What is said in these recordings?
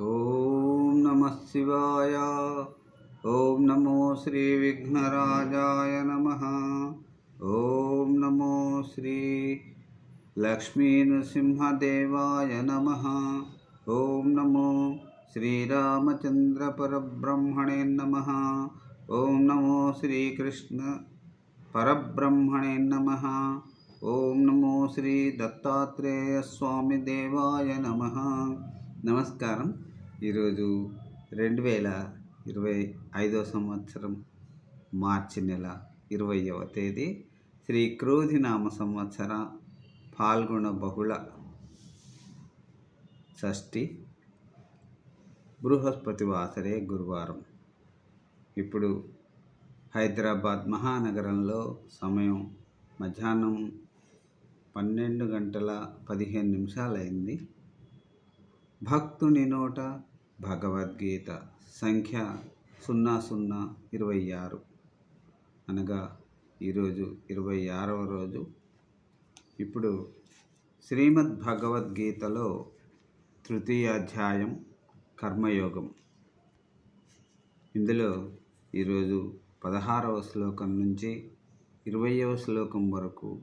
ఓం నమ శివాయ ఓం నమో శ్రీ విఘ్నరాజాయ నమ ఓం నమో శ్రీ లక్ష్మీ నృసింహదేవాయ నమ ఓం నమో శ్రీరామచంద్ర పరబ్రహ్మణే నమ ఓం నమో శ్రీకృష్ణ పరబ్రహ్మణే నమ ఓం నమో శ్రీ ఈరోజు రెండు వేల ఇరవై ఐదో సంవత్సరం మార్చి నెల ఇరవయవ తేదీ శ్రీ క్రోధినామ సంవత్సర పాల్గొన బహుళ షష్ఠి బృహస్పతి వాసరే గురువారం. ఇప్పుడు హైదరాబాద్ మహానగరంలో సమయం మధ్యాహ్నం పన్నెండు గంటల పదిహేను నిమిషాలైంది. భక్తుని నోట భగవద్గీత సంఖ్య సున్నా సున్నా ఇరవై ఆరు. అనగా ఈరోజు ఇరవై ఆరవ రోజు. ఇప్పుడు శ్రీమద్ భగవద్గీతలో తృతీయ అధ్యాయం కర్మయోగం. ఇందులో ఈరోజు పదహారవ శ్లోకం నుంచి ఇరవయవ శ్లోకం వరకు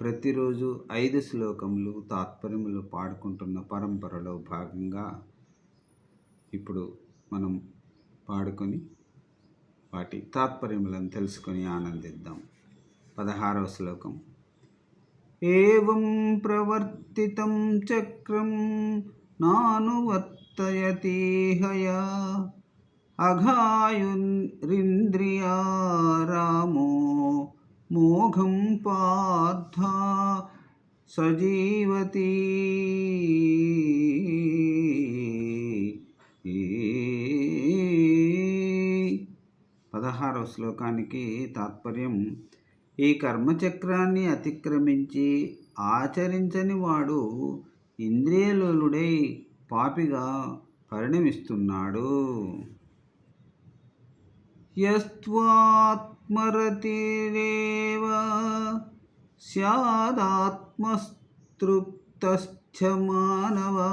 ప్రతిరోజు ఐదు శ్లోకములు తాత్పర్యములు పాడుకుంటున్న పరంపరలో భాగంగా ఇప్పుడు మనం పాడుకొని వాటి తాత్పర్యములను తెలుసుకొని ఆనందిద్దాం. పదహారవ శ్లోకం. ఏం ప్రవర్తితం చక్రం నానువర్తయతీహయా అఘాయురింద్రియా రామో మోఘం పార్థ సజీవతి. పదహారవ శ్లోకానికి తాత్పర్యం. ఈ కర్మచక్రాన్ని అతిక్రమించి ఆచరించని వాడు ఇంద్రియలోలుడై పాపిగా పరిణమిస్తున్నాడు. యస్త్వాత్మరతిరేవ స్యాదాత్మస్తృప్తశ్చ మానవా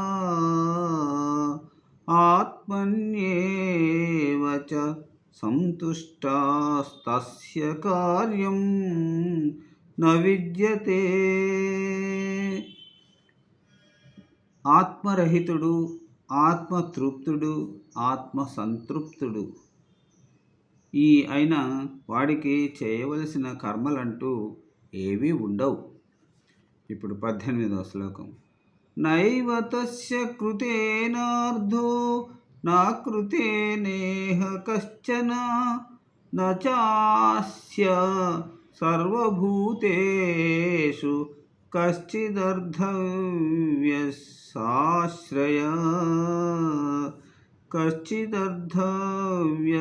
ఆత్మన్యేవ చ సంతుష్టాస్తస్య కార్యం న విద్యతే. ఆత్మరహితుడు ఆత్మతృప్తుడు ఆత్మసంతృప్తుడు. ఈ అయిన వాడికి చేయవలసిన కర్మలంటూ ఏవీ ఉండవు. ఇప్పుడు పద్దెనిమిదవ శ్లోకం. నైవ తస్య కృతేనార్థో నా కృతేనేహ కశ్చన నాస్య సర్వభూతేషు కశ్చిదర్థవ్య సాశ్రయ కశ్చిదర్థవ్య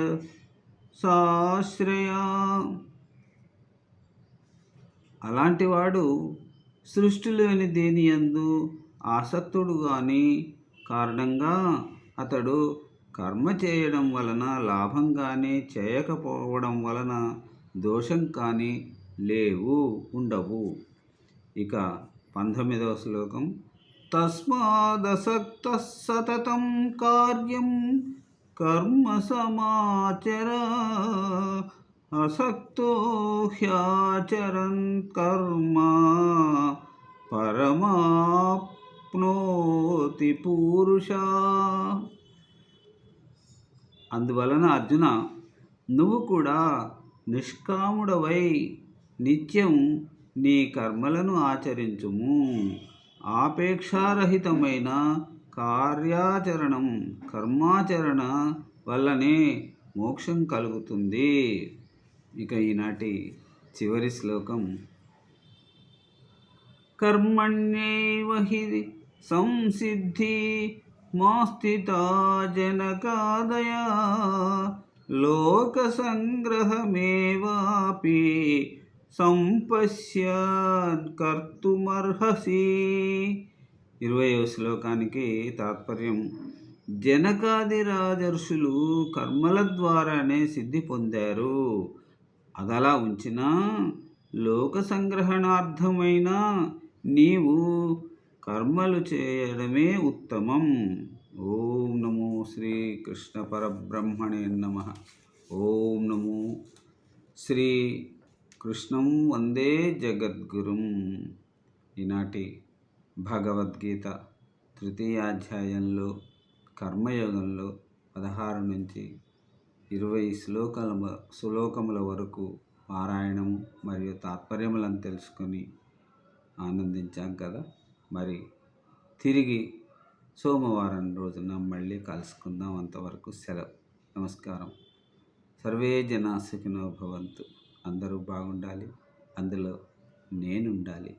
సాశ్రయ అలాంటివాడు సృష్టిలోని దేని యందు ఆసక్తుడు కానీ కారణంగా అతడు కర్మ చేయడం వలన లాభం కానీ చేయకపోవడం వలన దోషం కానీ లేవు ఉండవు. ఇక పంతొమ్మిదవ శ్లోకం. తస్మాదసక్త సతతం కార్యం కర్మ సమాచర అసక్తో హ్యాచరన్ కర్మ పరమాప్నోతి పూరుష అందువలన అర్జున నువ్వు కూడా నిష్కాముడవై నిత్యం నీ కర్మలను ఆచరించుము. ఆపేక్షారహితమైన కార్యాచరణం కర్మాచరణ వల్లనే మోక్షం కలుగుతుంది. ఇక ఈనాటి చివరి శ్లోకం. కర్మణ్యేవ హి మా స్థిత జనకాదయ లోక సంగ్రహమేవాపి సంపశ్యన్ కర్తుమర్హసి. ఇరవయో శ్లోకానికి తాత్పర్యం జనకాది రాజర్షులు కర్మల ద్వారానే సిద్ధి పొందారు. అదలా ఉంచినా లోక సంగ్రహణార్థమైన నీవు కర్మలు చేయడమే ఉత్తమం. ఓం నమో శ్రీ కృష్ణ పరబ్రహ్మణే నమ. ఓం నమో శ్రీ కృష్ణం వందే జగద్గురుం. ఈనాటి భగవద్గీత తృతీయాధ్యాయంలో కర్మయోగంలో పదహారు నుంచి ఇరవై శ్లోకాల శ్లోకముల వరకు పారాయణము మరియు తాత్పర్యములను తెలుసుకొని ఆనందించాం కదా. మరి తిరిగి సోమవారం రోజున మళ్ళీ కలుసుకుందాం అంతవరకు సెలవు. నమస్కారం. సర్వే జనా సుఖినో భవంతు. అందరూ బాగుండాలి. అందులో నేనుండాలి.